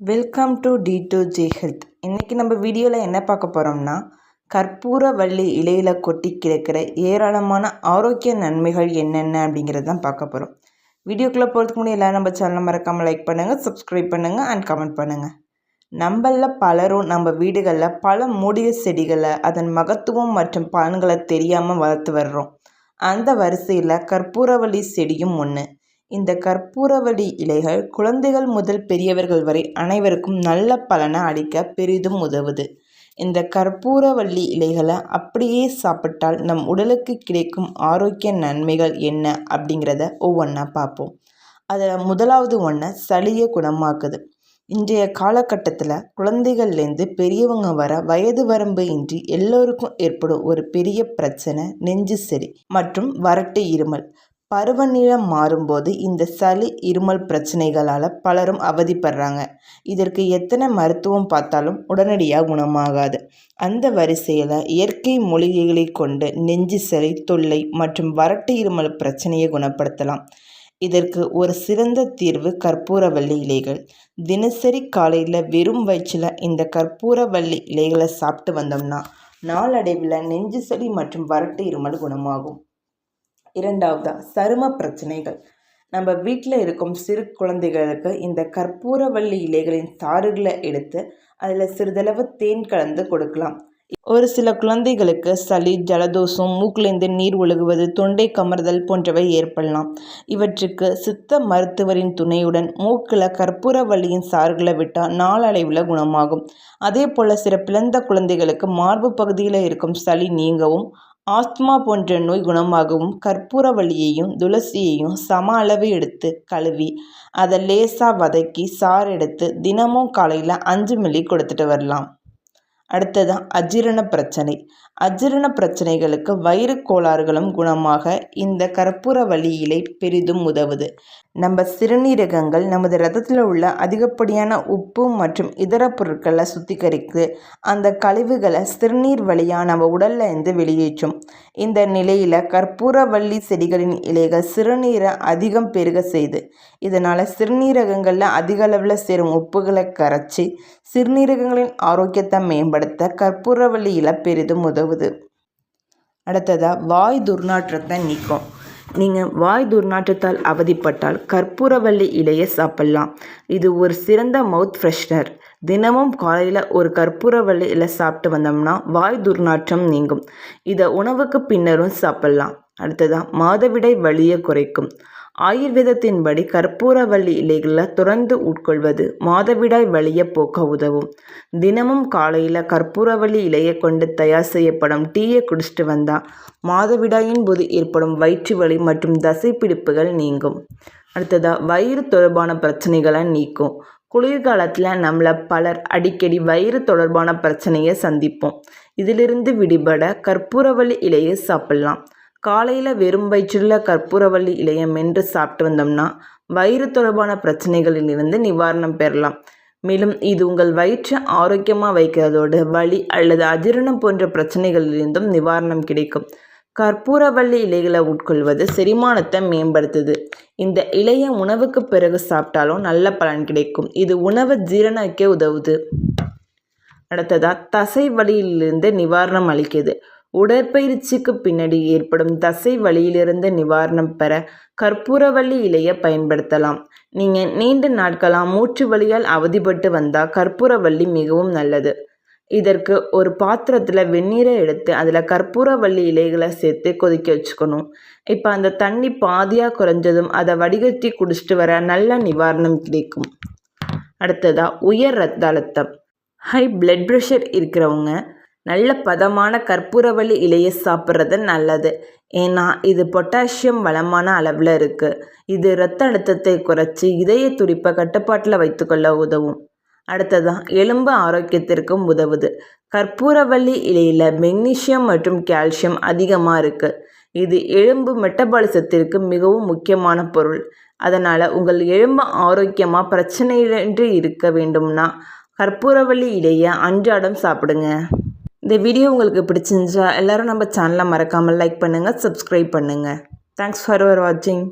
Welcome to T two J health இன்றைக்கி நம்ம வீடியோவில் என்ன பார்க்க போகிறோம்னா கற்பூரவள்ளி இலையில் கொட்டி கிடக்கிற ஏராளமான ஆரோக்கிய நன்மைகள் என்னென்ன அப்படிங்கிறது தான் பார்க்க போகிறோம் வீடியோக்குள்ளே போகிறதுக்கு முன்னாடி எல்லோரும் நம்ம சேனலை மறக்காமல் லைக் பண்ணுங்கள் சப்ஸ்கிரைப் பண்ணுங்கள் அண்ட் கமெண்ட் பண்ணுங்கள் நம்மளில் பலரும் நம்ம வீடுகளில் பல மூடிய செடிகளை அதன் மகத்துவம் மற்றும் பலன்களை தெரியாமல் வளர்த்து வர்றோம். அந்த வரிசையில் கற்பூரவள்ளி செடியும் ஒன்று இந்த கற்பூரவள்ளி இலைகள் குழந்தைகள் முதல் பெரியவர்கள் வரை அனைவருக்கும் நல்ல பலனை அளிக்க பெரிதும் உதவுது. இந்த கற்பூரவள்ளி இலைகளை அப்படியே சாப்பிட்டால் நம் உடலுக்கு கிடைக்கும் ஆரோக்கிய நன்மைகள் என்ன அப்படிங்கிறத ஒவ்வொன்றா பார்ப்போம். அதில் முதலாவது ஒன்றை சளியை குணமாக்குது. இன்றைய காலகட்டத்தில் குழந்தைகள்லேருந்து பெரியவங்க வர வயது வரம்பு இன்றி எல்லோருக்கும் ஏற்படும் ஒரு பெரிய பிரச்சனை நெஞ்சு சரி மற்றும் வறட்டு இருமல். பருவநிலை மாறும்போது இந்த சளி இருமல் பிரச்சனைகளால் பலரும் அவதிப்படுறாங்க. இதற்கு எத்தனை மருத்துவம் பார்த்தாலும் உடனடியாக குணமாகாது. அந்த வரிசையில் இயற்கை மூலிகைகளை கொண்டு நெஞ்சு சளி தொல்லை மற்றும் வறட்டு இருமல் பிரச்சனையை குணப்படுத்தலாம். இதற்கு ஒரு சிறந்த தீர்வு கற்பூரவள்ளி இலைகள். தினசரி காலையில் வெறும் வயிற்றில் இந்த கற்பூரவள்ளி இலைகளை சாப்பிட்டு வந்தோம்னா நாளடைவில் நெஞ்சு சளி மற்றும் வறட்டு இருமல் குணமாகும். இரண்டாவதாக சரும பிரச்சனைகள். நம்ம வீட்டில் இருக்கும் சிறு குழந்தைகளுக்கு இந்த கற்பூரவள்ளி இலைகளின் சாறுகளை எடுத்து அதில் சிறிதளவு தேன் கலந்து கொடுக்கலாம். ஒரு சில குழந்தைகளுக்கு சளி ஜலதோஷம் மூக்கிலிருந்து நீர் ஒழுகுவது தொண்டை கமர்தல் போன்றவை ஏற்படலாம். இவற்றுக்கு சித்த மருத்துவரின் துணையுடன் மூக்கில் கற்பூரவள்ளியின் சாறுகளை விட்டால் நாளடைவில் குணமாகும். அதே போல் சில பிளந்த குழந்தைகளுக்கு மார்பு பகுதியில் இருக்கும் சளி நீங்கவும் ஆஸ்துமா போன்ற நோய் குணமாகவும் கற்பூரவள்ளியையும் துளசியையும் சம அளவு எடுத்து கழுவி அதை லேசாக வதக்கி சாறு எடுத்து தினமும் காலையில் அஞ்சு மில்லி கொடுத்துட்டு வரலாம். அடுத்தது அஜீரண பிரச்சனை. அஜீரண பிரச்சனைகளுக்கு வயிறு கோளாறுகளும் குணமாக இந்த கற்பூரவள்ளி இலை பெரிதும் உதவுது. நம்ம சிறுநீரகங்கள் நமது ரத்தத்தில் உள்ள அதிகப்படியான உப்பு மற்றும் இதர பொருட்களை சுத்திகரித்து அந்த கழிவுகளை சிறுநீர் வழியாக நம்ம உடலில் இருந்து வெளியேற்றும். இந்த நிலையில் கற்பூரவள்ளி செடிகளின் இலைகள் சிறுநீரை அதிகம் பெருக செய்து இதனால் சிறுநீரகங்களில் அதிக அளவில் சேரும் உப்புகளை கரைச்சி சிறுநீரகங்களின் ஆரோக்கியத்தை மேம்படுத்த கற்பூரவள்ளி இலை பெரிதும் உதவுது. அடுத்ததாக வாய் துர்நாற்றத்தை நீக்கும். நீங்கள் வாய் துர்நாற்றத்தால் அவதிப்பட்டால் கற்பூரவள்ளி இலையை சாப்பிட்லாம். இது ஒரு சிறந்த மவுத் ஃப்ரெஷ்னர் தினமும் காலையில் ஒரு கற்பூரவள்ளி இலை சாப்பிட்டு வந்தோம்னா வாய் துர்நாற்றம் நீங்கும். இதை உணவுக்கு பின்னரும் சாப்பிட்லாம். அடுத்ததாக மாதவிடை வலியை குறைக்கும். ஆயுர்வேதத்தின்படி கற்பூரவள்ளி இலைகளை தொடர்ந்து உட்கொள்வது மாதவிடாய் வலியை போக்க உதவும். தினமும் காலையில் கற்பூரவள்ளி இலையை கொண்டு தயார் செய்யப்படும் டீயை குடிச்சிட்டு வந்தால் மாதவிடாயின் போது ஏற்படும் வயிற்று வலி மற்றும் தசைப்பிடிப்புகள் நீங்கும். அடுத்ததாக வயிறு தொடர்பான பிரச்சனைகளை நீக்கும். குளிர்காலத்தில் நம்மளை பலர் அடிக்கடி வயிறு தொடர்பான பிரச்சனையை சந்திப்போம். இதிலிருந்து விடுபட கற்பூரவள்ளி இலையை சாப்பிட்லாம். காலையில் வெறும் வயிற்றில் கற்பூரவள்ளி இலையை மென்று சாப்பிட்டு வந்தோம்னா வயிறு தொடர்பான பிரச்சனைகளில் இருந்து நிவாரணம் பெறலாம். மேலும் இது உங்கள் வயிற்றை ஆரோக்கியமாக வைக்கிறதோடு வலி அல்லது அஜீரணம் போன்ற பிரச்சனைகளிலிருந்தும் நிவாரணம் கிடைக்கும். கற்பூரவள்ளி இலைகளை உட்கொள்வது செரிமானத்தை மேம்படுத்துது. இந்த இலையை உணவுக்கு பிறகு சாப்பிட்டாலும் நல்ல பலன் கிடைக்கும். இது உணவு ஜீரணிக்க உதவுது. அடுத்ததாக தசை வலியிலிருந்து நிவாரணம் அளிக்குது உடற்பயிற்சிக்கு பின்னாடி ஏற்படும் தசை வலியிலிருந்து நிவாரணம் பெற கற்பூரவள்ளி இலையை பயன்படுத்தலாம். நீங்கள் நீண்ட நாட்களாக மூச்சு வலியால் அவதிப்பட்டு வந்தால் கற்பூரவள்ளி மிகவும் நல்லது. இதற்கு ஒரு பாத்திரத்தில் வெந்நீரை எடுத்து அதில் கற்பூரவள்ளி இலைகளை சேர்த்து கொதிக்க வச்சுக்கணும். இப்போ அந்த தண்ணி பாதியாக குறைஞ்சதும் அதை வடிகட்டி குடிச்சிட்டு வர நல்ல நிவாரணம் கிடைக்கும். அடுத்ததாக உயர் ரத்த அழுத்தம். ஹை பிளட் ப்ரெஷர் இருக்கிறவங்க நல்ல பதமான கற்பூரவள்ளி இலையை சாப்பிட்றது நல்லது. ஏன்னா இது பொட்டாசியம் வளமான அளவில் இருக்குது இது இரத்த அழுத்தத்தை குறைச்சி இதய துடிப்பை கட்டுப்பாட்டில் வைத்துக்கொள்ள உதவும். அடுத்ததான் எலும்பு ஆரோக்கியத்திற்கும் உதவுது. கற்பூரவள்ளி இலையில் மெக்னீஷியம் மற்றும் கால்சியம் அதிகமாக இருக்குது இது எலும்பு மெட்டபாலிசத்திற்கு மிகவும் முக்கியமான பொருள். அதனால் உங்கள் எலும்பு ஆரோக்கியமாக பிரச்சனையின்றி இருக்க வேண்டும்னா கற்பூரவள்ளி இலையை அன்றாடம் சாப்பிடுங்க. இந்த வீடியோ உங்களுக்கு பிடிச்சிருந்துச்சா எல்லோரும் நம்ம சேனலை மறக்காமல் லைக் பண்ணுங்கள் சப்ஸ்கிரைப் பண்ணுங்கள் தேங்க்ஸ் ஃபார் வாட்சிங்